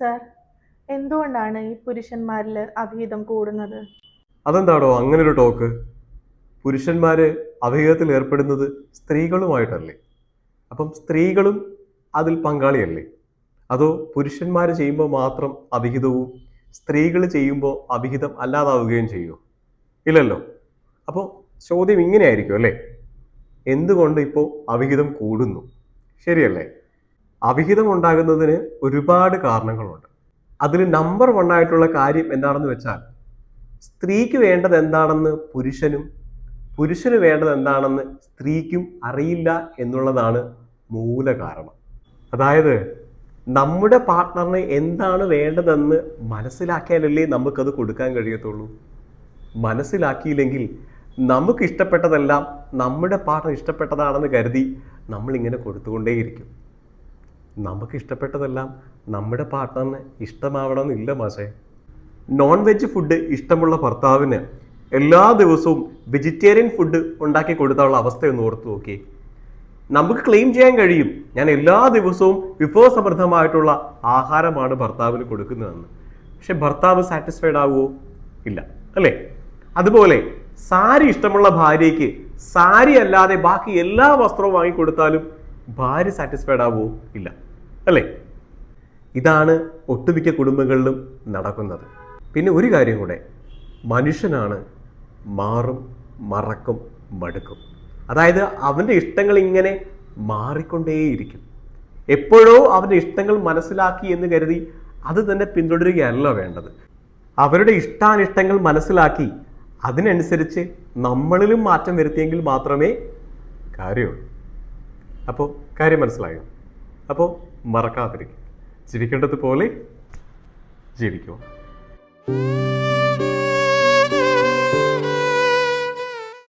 Sir എന്തുകൊണ്ടാണ് ഈ പുരുഷന്മാരിൽ അവിഹിതം കൂടുന്നത്? അതെന്താണോ അങ്ങനെ ഒരു ടോക്ക്? പുരുഷന്മാര് അഭിഹിതത്തിൽ ഏർപ്പെടുന്നത് സ്ത്രീകളുമായിട്ടല്ലേ? അപ്പം സ്ത്രീകളും അതിൽ പങ്കാളിയല്ലേ? അതോ പുരുഷന്മാർ ചെയ്യുമ്പോൾ മാത്രം അവിഹിതവും സ്ത്രീകൾ ചെയ്യുമ്പോൾ അവിഹിതം അല്ലാതാവുകയും ചെയ്യുമോ ഇല്ലല്ലോ. അപ്പോൾ ചോദ്യം ഇങ്ങനെയായിരിക്കും അല്ലേ? എന്തുകൊണ്ട് ഇപ്പോൾ അവിഹിതം കൂടുന്നു? ശരിയല്ലേ? അവിഹിതം ഉണ്ടാകുന്നതിന് ഒരുപാട് കാരണങ്ങളുണ്ട്. അതിൽ നമ്പർ വൺ ആയിട്ടുള്ള കാര്യം എന്താണെന്ന് വെച്ചാൽ സ്ത്രീക്ക് വേണ്ടത് എന്താണെന്ന് പുരുഷനും പുരുഷന് വേണ്ടത് എന്താണെന്ന് സ്ത്രീക്കും അറിയില്ല എന്നുള്ളതാണ് മൂല കാരണം. അതായത് നമ്മുടെ പാർട്ട്ണറിന് എന്താണ് വേണ്ടതെന്ന് മനസ്സിലാക്കിയാലല്ലേ നമുക്കത് കൊടുക്കാൻ കഴിയത്തുള്ളൂ. മനസ്സിലാക്കിയില്ലെങ്കിൽ നമുക്ക് ഇഷ്ടപ്പെട്ടതെല്ലാം നമ്മുടെ പാർട്ണർ ഇഷ്ടപ്പെട്ടതാണെന്ന് കരുതി നമ്മളിങ്ങനെ കൊടുത്തുകൊണ്ടേയിരിക്കും. നമുക്ക് ഇഷ്ടപ്പെട്ടതെല്ലാം നമ്മുടെ പാർട്ട്ണറിന് ഇഷ്ടമാവണമെന്നില്ല മാഷേ. നോൺ വെജ് ഫുഡ് ഇഷ്ടമുള്ള ഭർത്താവിന് എല്ലാ ദിവസവും വെജിറ്റേറിയൻ ഫുഡ് ഉണ്ടാക്കി കൊടുത്താനുള്ള അവസ്ഥയൊന്ന് ഓർത്ത് നോക്കി നമുക്ക് ക്ലെയിം ചെയ്യാൻ കഴിയും. ഞാൻ എല്ലാ ദിവസവും വിഭവസമൃദ്ധമായിട്ടുള്ള ആഹാരമാണ് ഭർത്താവിന് കൊടുക്കുന്നതെന്ന്. പക്ഷെ ഭർത്താവ് സാറ്റിസ്ഫൈഡ് ആവുമോ ഇല്ല. അല്ലേ? അതുപോലെ സാരി ഇഷ്ടമുള്ള ഭാര്യയ്ക്ക് സാരി അല്ലാതെ ബാക്കി എല്ലാ വസ്ത്രവും വാങ്ങിക്കൊടുത്താലും ഭാര്യ സാറ്റിസ്ഫൈഡ് ആവുമോ ഇല്ല. അല്ലേ? ഇതാണ് ഒട്ടുമിക്ക കുടുംബങ്ങളിലും നടക്കുന്നത്. പിന്നെ ഒരു കാര്യം കൂടെ മനുഷ്യനാണ് മാറും മറക്കും മടുക്കും. അതായത് അവന്റെ ഇഷ്ടങ്ങൾ ഇങ്ങനെ മാറിക്കൊണ്ടേയിരിക്കും. എപ്പോഴോ അവന്റെ ഇഷ്ടങ്ങൾ മനസ്സിലാക്കി എന്ന് കരുതി അത് തന്നെ പിന്തുടരുകയല്ല വേണ്ടത്. അവരുടെ ഇഷ്ടാനിഷ്ടങ്ങൾ മനസ്സിലാക്കി അതിനനുസരിച്ച് നമ്മളിലും മാറ്റം വരുത്തിയെങ്കിൽ മാത്രമേ കാര്യമുള്ളൂ. അപ്പോൾ കാര്യം മനസ്സിലായോ? അപ്പോൾ മറക്കാതിരിക്കും ജീവിക്കേണ്ടതുപോലെ ജീവിക്കുക. thank ജീവിക്കുമോ